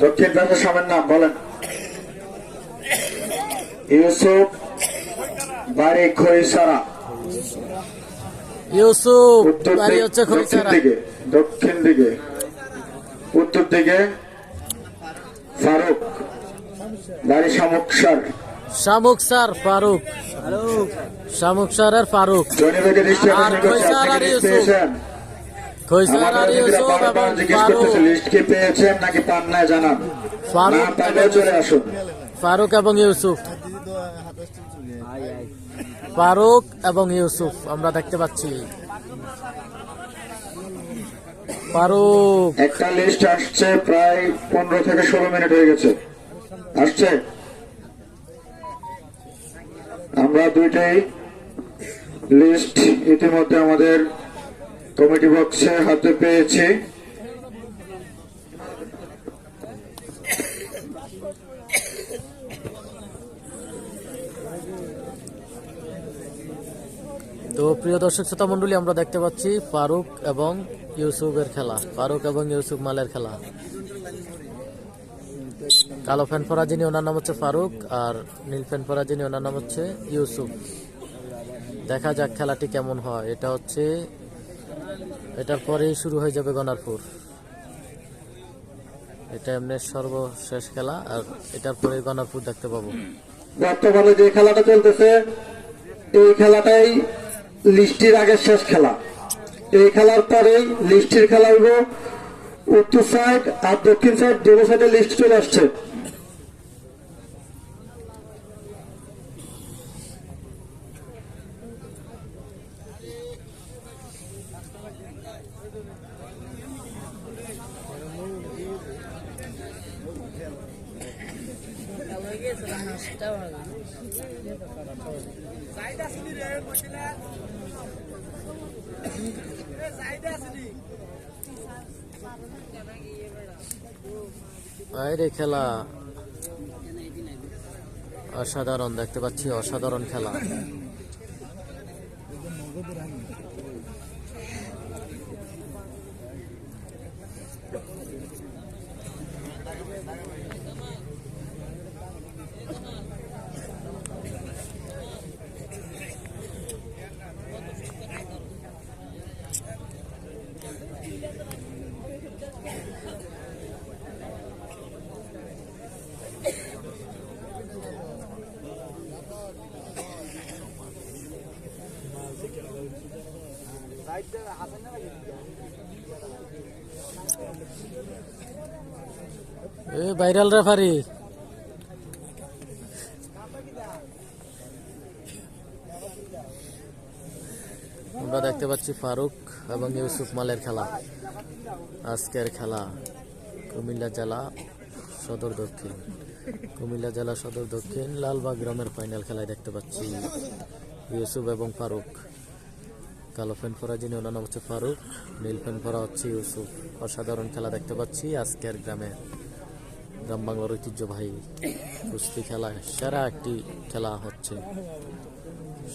দক্ষিণ পাশে স্বামীর নাম বলেন। ইউসুফ বাড়ি খরিসারা ইউসুফ বাড়ি হচ্ছে দিকে দক্ষিণ দিকে। উত্তর দিকে ফারুক। বাড়ি শামুকসার শামুক স্যার ফারুক। শামুক স্যারের ফারুক। আর খৈসার আর ইউসুফ। পেয়েছেন খৈসার ইউসুফ এবং ফারুক। লিস্ট কি পেয়েছেন নাকি পান নাই জানান? ফারুক না চলে আসুন। ফারুক এবং ইউসুফ। ফারুক এবং ইউসুফ আমরা দেখতে পাচ্ছি। ফারুক। একটা লিস্ট আসছে প্রায় পনেরো থেকে ষোলো মিনিট হয়ে গেছে। আসছে? আমরা দুইটাই লিস্ট ইতিমধ্যে আমাদের কমিটি বক্সে হাতে পেয়েছি। তো প্রিয় দর্শক শ্রোতা মন্ডলী আমরা দেখতে পাচ্ছি ফারুক এবং ইউসুফের খেলা। ফারুক এবং ইউসুফ মালের খেলা। কালো ফ্যান পরা যিনি ওনার নাম হচ্ছে ফারুক আর নীল ফ্যান পরা যিনি ওনার নাম হচ্ছে ইউসুফ। দেখা যাক খেলাটি কেমন হয়। এটা হচ্ছে এটার পরেই শুরু হয়ে যাবে গনারপুর এটা এমনি সর্বশেষ খেলা, আর এটার পরে গনারপুর দেখতে পাবো। বর্তমানে যে খেলাটা চলতেছে, এই খেলাটাই লিস্টির আগের শেষ খেলা। এই খেলার পরেই লিস্টির খেলা হইব উত্তর সাইড আর দক্ষিণ সাইড দুটো সাইডে লিস্ট চলে আসছে। বাইরে খেলা। অসাধারণ দেখতে পাচ্ছি অসাধারণ খেলা। Viral referee. আমরা দেখতে পাচ্ছি ফারুক এবং ইউসুফ মালের খেলা। আজকের খেলা কুমিল্লা জেলা সদর দক্ষিণ। কুমিল্লা জেলা সদর দক্ষিণ লালবাগ গ্রামের ফাইনাল খেলায় দেখতে পাচ্ছি ইউসুফ এবং ফারুক। কালো ফ্যান পরা যিনি ওনার নাম হচ্ছে ফারুক। নীল ফ্যান পরা হচ্ছে ইউসুফ। অসাধারণ খেলা দেখতে পাচ্ছি আজকের গ্রামে। গ্রাম বাংলার ঐতিহ্যবাহী কুস্তি খেলায় সেরা একটি খেলা হচ্ছে,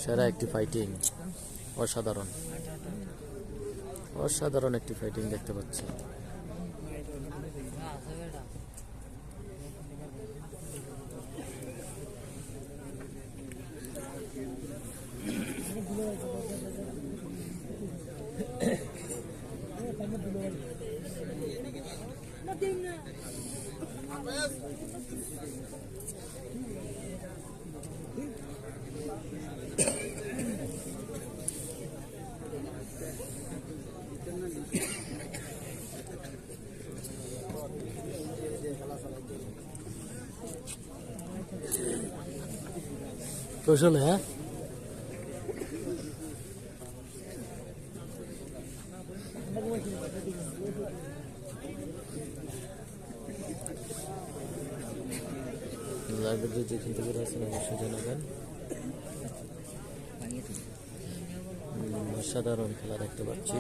সেরা একটি ফাইটিং অসাধারণ। অসাধারণ একটি ফাইটিং দেখতে পাচ্ছি। কৌশলে হ্যাঁ? লাইভের যে যেখান থেকে আছেন অবশ্যই উম, খেলা দেখতে পাচ্ছি।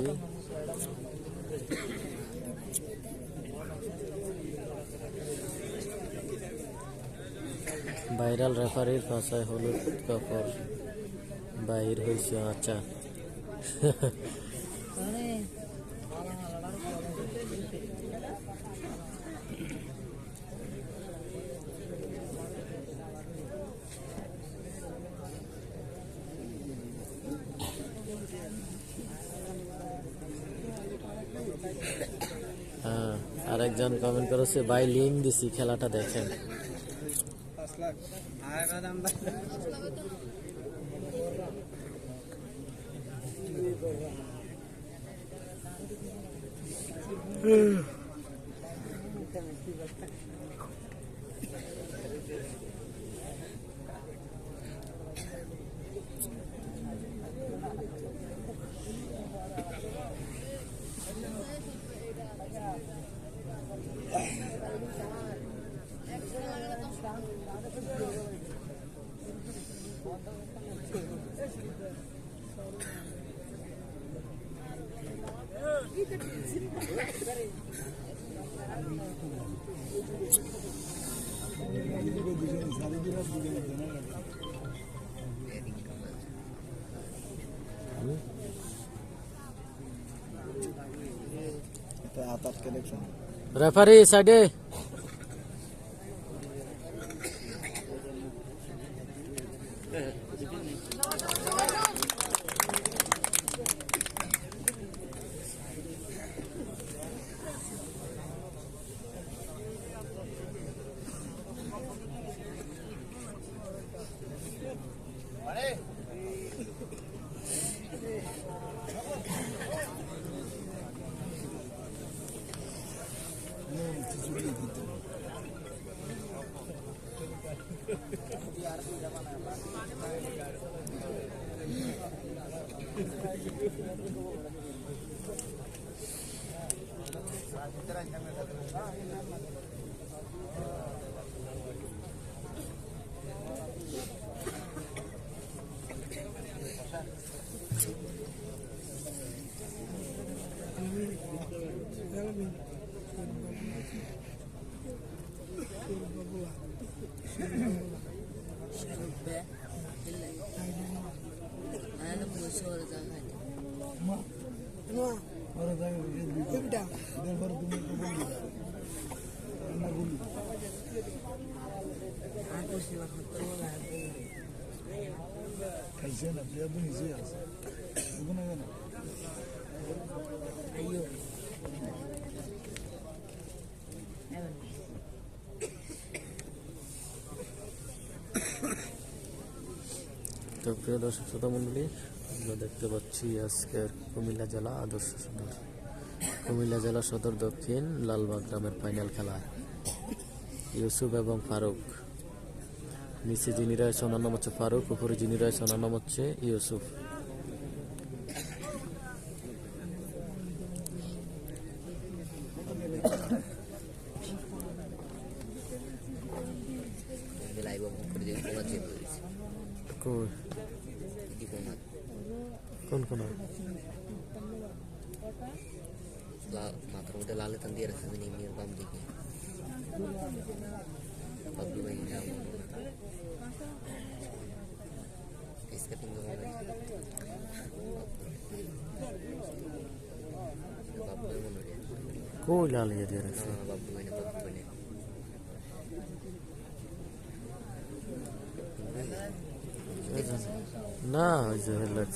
ভাইরাল রেফারির পাশায় হলুদ কাপড় বাহির হয়েছে আচ্ছা হ্যাঁ আরেকজন কমেন্ট করেছে, ভাই লিঙ্ক দিছি, খেলাটা দেখেন। Mm. রেফারি সাইডে কেন তো প্রিয় দর্শক, শ্রোতা মন্ডলী আমরা দেখতে পাচ্ছি আজকের কুমিল্লা জেলা আদর্শ সদর। কুমিল্লা জেলা সদর দক্ষিণ লালবাগ গ্রামের ফাইনাল খেলা। ইউসুফ এবং ফারুক নিচে যিনি রয়েছে ওনার নাম হচ্ছে ফারুক উপরে যিনি রয়েছে ওনার নাম হচ্ছে ইউসুফ লাইভ করে দিয়ে তোমার চেঞ্জ করেছি কই? ডিপোমাত কোন কোন মাথার মধ্যে লাল তান দিয়ে রাখছে জানি মেয়ের বাম দিকে বাবলু ভাই নাম স্কেটিং বাবলু ভাই মনে হয় কই লাল ইয়ে দিয়ে রাখছে না ওই যে হেডলাইট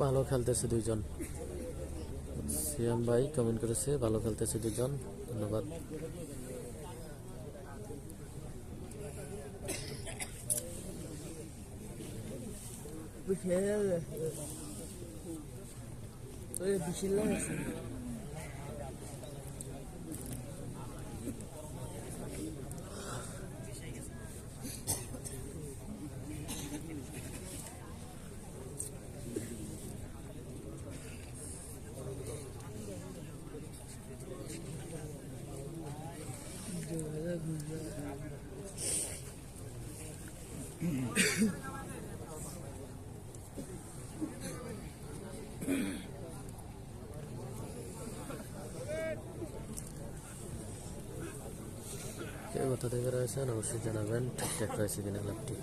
ভালো খেলতেছে দুইজন সিয়াম ভাই কমেন্ট করেছে ভালো খেলতেছে দুজন ধন্যবাদ কে কোথা থেকে রয়েছেন অবশ্যই জানাবেন ঠিকঠাক রয়েছে কিনা লাভটি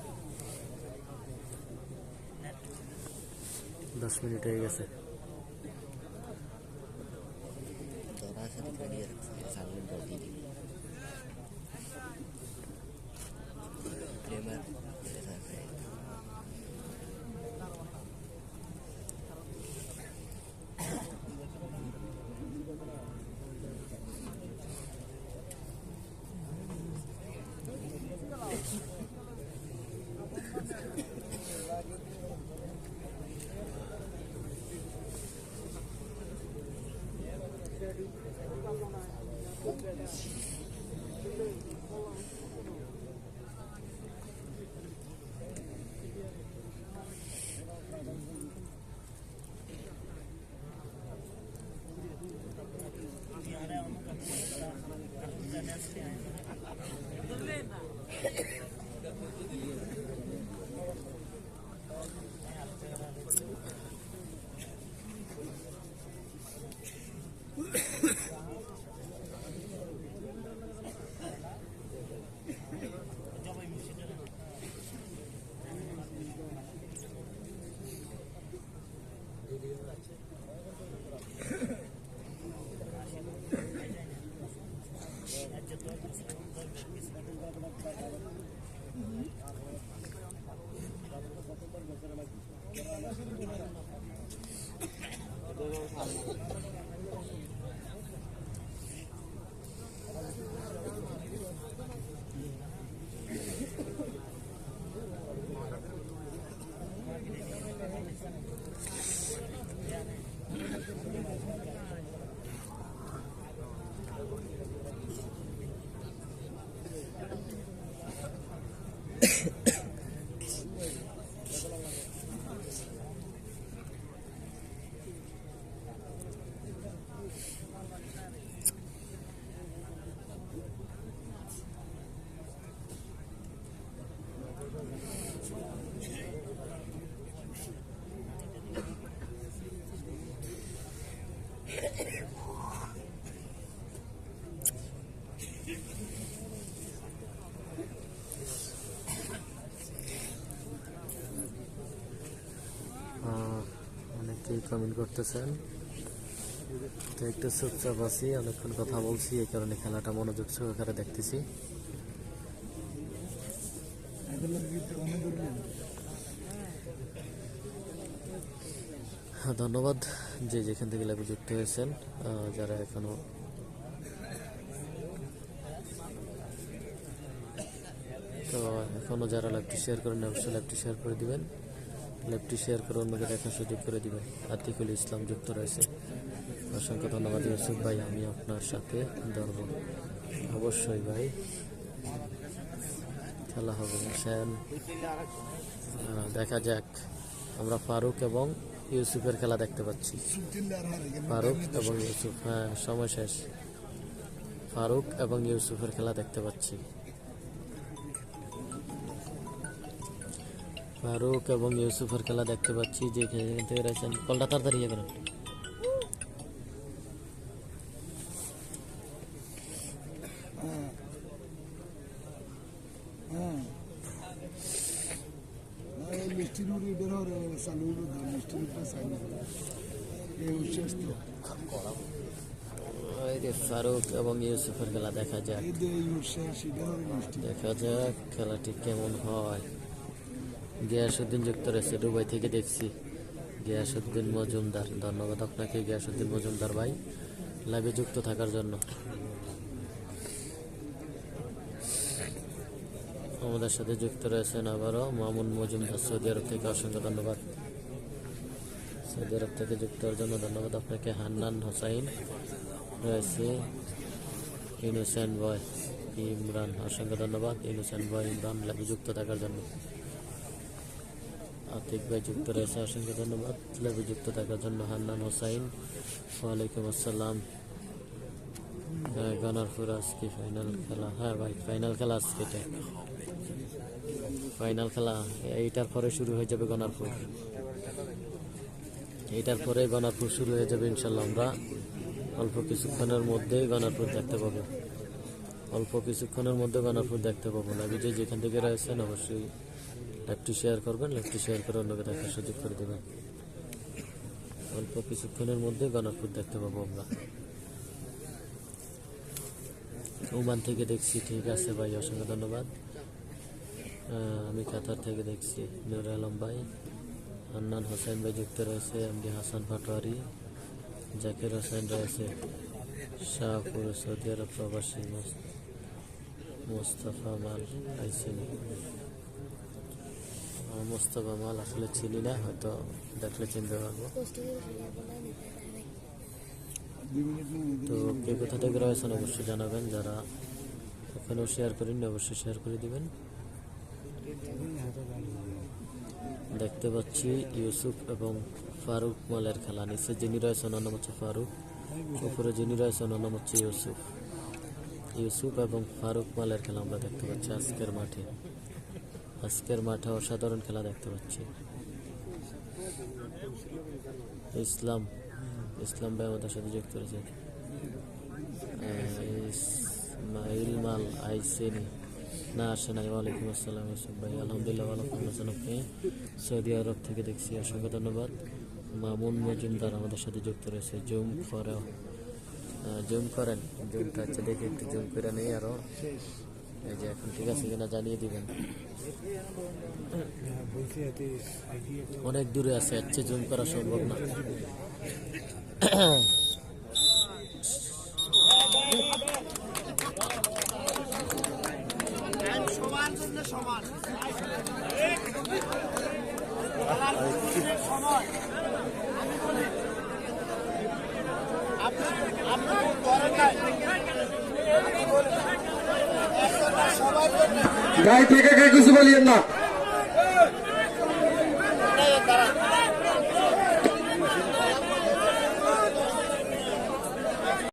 দশ মিনিট হয়ে গেছে করতেছেন। তো একটু চুপচাপ আছি অনেকক্ষণ কথা বলছি এই কারণে খেলাটা মনোযোগ সহকারে দেখতেছি। হ্যাঁ, ধন্যবাদ যে যেখান থেকে লাইভে যুক্ত হয়েছেন যারা এখনও তো এখনও যারা লাইভটি শেয়ার করেন অবশ্যই লাইভটি শেয়ার করে দিবেন। লাইভটি শেয়ার করে অন্যকে দেখার সুযোগ করে দিবেন আতিকুল ইসলাম যুক্ত রয়েছে। অসংখ্য ধন্যবাদ, ইউসুফ ভাই, আমি আপনার সাথে ধরব। অবশ্যই ভাই। খেলা হবে শ্যান দেখা যাক। আমরা ফারুক এবং ইউসুফের খেলা দেখতে পাচ্ছি। ফারুক এবং ইউসুফ হ্যাঁ সময় শেষ। ফারুক এবং ইউসুফের খেলা দেখতে পাচ্ছি। ফারুক এবং ইউসুফের খেলা দেখতে পাচ্ছি, যে যেখান থেকে রয়েছেন। কলটা তাড়াতাড়ি ইয়ে করেন। ফারুক এবং ইউসুফের খেলা দেখা যাক। দেখা যাক খেলাটি কেমন হয়। গিয়াসুদ্দিন যুক্ত রয়েছে দুবাই থেকে দেখছি। গিয়াসুদ্দিন মজুমদার, ধন্যবাদ আপনাকে গিয়াসুদ্দিন মজুমদার ভাই, লাইভে যুক্ত থাকার জন্য। আমাদের সাথে যুক্ত রয়েছেন আবারও মামুন মজুমদার, সৌদি আরব থেকে অসংখ্য ধন্যবাদ। সৌদি আরব থেকে যুক্ত হওয়ার জন্য ধন্যবাদ আপনাকে। হান্নান হোসাইন রয়েছে ইনোসেন্ট বয় ইমরান, অসংখ্য ধন্যবাদ। ইনোসেন্ট বয় ইমরান, লাইভে যুক্ত থাকার জন্য। আতিক ভাই যুক্ত রয়েছে অসংখ্য ধন্যবাদ। লাইভে যুক্ত থাকার জন্য হান্নান হোসাইন। ওয়ালাইকুম আসসালাম। হ্যাঁ গনারপুর আজকে ফাইনাল খেলা। হ্যাঁ ভাই ফাইনাল খেলা আজকে এটা। ফাইনাল খেলা, এইটার পরে শুরু হয়ে যাবে গনারপুর। এইটার পরে গনারপুর শুরু হয়ে যাবে ইনশাল্লাহ আমরা। অল্প কিছুক্ষণের মধ্যেই গনারপুর দেখতে পাবো। অল্প কিছুক্ষণের মধ্যে গনারপুর দেখতে পাবো। না বিজয় যেখান থেকে রয়েছেন অবশ্যই লাইভটি শেয়ার করবেন লাইভটি শেয়ার করে অন্যকে দেখার সুযোগ করে দেবেন। অল্প কিছুক্ষণের মধ্যে গনারপুর দেখতে পাবো আমরা। ওমান থেকে দেখছি, ঠিক আছে ভাই, অসংখ্য ধন্যবাদ। আমি কাতার থেকে দেখছি, নুর আলম ভাই। হান্নান হোসেন ভাই যুক্ত রয়েছে, এমডি হাসান পাটোয়ারি। জাকির হোসেন রয়েছে, শাহপুর, সৌদি আরব প্রবাসী মোস্তফা মাল, আইসিনি। মোস্তফা মাল আসলে চিনি না, হয়তো দেখলে চিনতে পারব। তো কে কোথা থেকে রয়েছেন অবশ্যই জানাবেন, যারা এখনও শেয়ার করেননি অবশ্যই শেয়ার করে দিবেন। দেখতে পাচ্ছি ইউসুফ এবং ফারুক মালের খেলা নিচে যিনি রয়েছেন ওনার নাম হচ্ছে ফারুক উপরে যিনি রয়েছেন ওনার নাম হচ্ছে ইউসুফ। ইউসুফ এবং ফারুক মালের খেলা আমরা দেখতে পাচ্ছি আজকের মাঠে। আজকের মাঠে অসাধারণ খেলা দেখতে পাচ্ছি। ইসলাম ইসলাম ভাই আমাদের সাথে রয়েছে। আহ, ইসমাইল মাল না আসে নাই ওয়ালাইকুম আসসালাম ইউসুফ ভাই। আলহামদুলিল্লাহ ভালো ভালো আছেন আপনি? সৌদি আরব থেকে দেখছি অসংখ্য ধন্যবাদ। মামুন মজুমদার আমাদের সাথে যুক্ত রয়েছে জুম করে জুম করেন জুমটা হচ্ছে দেখে একটু জুম করে নেই আরও। এই যে এখন ঠিক আছে কিনা জানিয়ে দিবেন। অনেক দূরে আছে হচ্ছে জুম করা সম্ভব না। গায়ে থেকে কিছু বলিয়েন না।